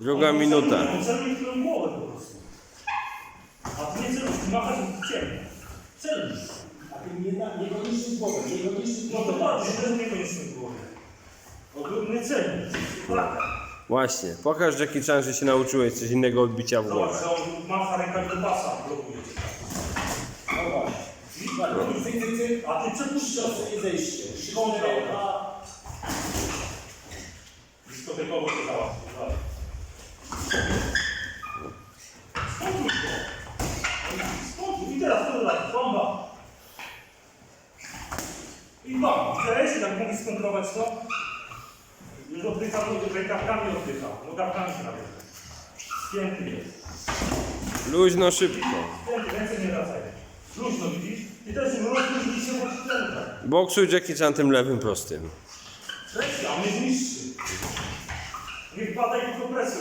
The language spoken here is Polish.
Druga minuta. Po prostu. A ty nie celujesz, machasz w ciemno. Celuj. A ty nie, nie gonisz głowę, nie gonisz No to patrz, w głowie. Ogólny cel. Właśnie. Pokaż Jackie Chan, że się nauczyłeś coś innego od bicia w Zobacz, głowę. że on macha rękami do pasa, ty. A ty przepuszczasz. Sobie zejście. Kontra. A Dyskotekowo to załatwił. Spokój go. Spokój. I teraz to tak, bomba. I bam. Widziałeś, jak mogli skontrolować to? Już oddycha, rękawkami oddycha. Nogawkami prawie. Spięty jest. Luźno, szybko. Spięty, ręce nie wracają. Luźno widzisz? I też rozluźnij się pod tak. Boksuj Jackie Chan tym lewym prostym. Presja, on jest niższy. Niech pada i tylko presją